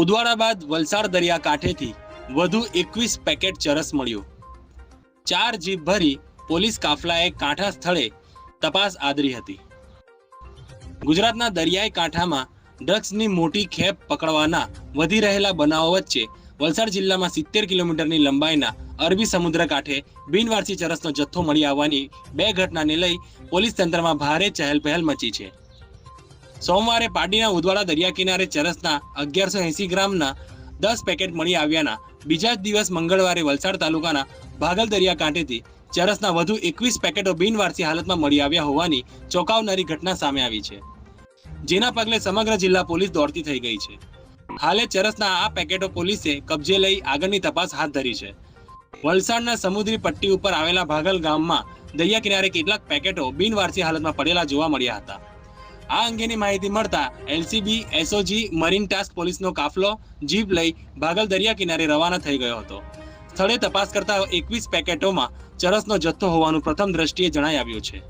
ઉદવાડા બાદ વલસાડ દરિયા કાંઠેથી વધુ એકવીસ પેકેટ ચરસ મળ્યું. ચાર જીપ ભરી પોલીસ કાફલાએ કાંઠા સ્થળે તપાસ આદરી હતી. ગુજરાતના દરિયાઈ કાંઠામાં ડ્રગ્સની મોટી ખેપ પકડવાના વધી રહેલા બનાવો વચ્ચે વલસાડ જિલ્લામાં સિત્તેર કિલોમીટરની લંબાઈના અરબી સમુદ્ર કાંઠે બિનવારસી ચરસનો જથ્થો મળી આવવાની બે ઘટનાને લઈ પોલીસ તંત્રમાં ભારે ચહેલપહેલ મચી છે. સોમવારે પાડીના ઉદવાડા દરિયા કિનારે ચરસના અગિયારસો એસી ગ્રામના દસ પેકેટ મળી આવ્યાના. બીજા જ દિવસ મંગળવારે વલસાડ તાલુકાના ભાગલ દરિયા કાંઠેથી ચરસના વધુ એકવીસ પેકેટો બિનવારસી હાલતમાં મળી આવ્યા હોવાની ચોંકાવનારી ઘટના સામે આવી છે. જેના પગલે સમગ્ર જિલ્લા પોલીસ દોડતી થઈ ગઈ છે. હાલે ચરસના આ પેકેટો પોલીસે કબજે લઈ આગળની તપાસ હાથ ધરી છે. વલસાડના સમુદ્રી પટ્ટી ઉપર આવેલા ભાગલ ગામમાં દરિયા કિનારે કેટલાક પેકેટો બિનવારસી હાલતમાં પડેલા જોવા મળ્યા હતા. આ અંગેની માહિતી મળતા એલસીબી, એસઓજી, મરીન ટાસ્ક પોલીસનો કાફલો, જીપ લઈ ભાગલ દરિયા કિનારે રવાના થઈ ગયો હતો. સ્થળે તપાસ કરતા એકવીસ પેકેટોમાં ચરસનો જથ્થો હોવાનું પ્રથમ દ્રષ્ટિએ જણાઈ આવ્યું છે.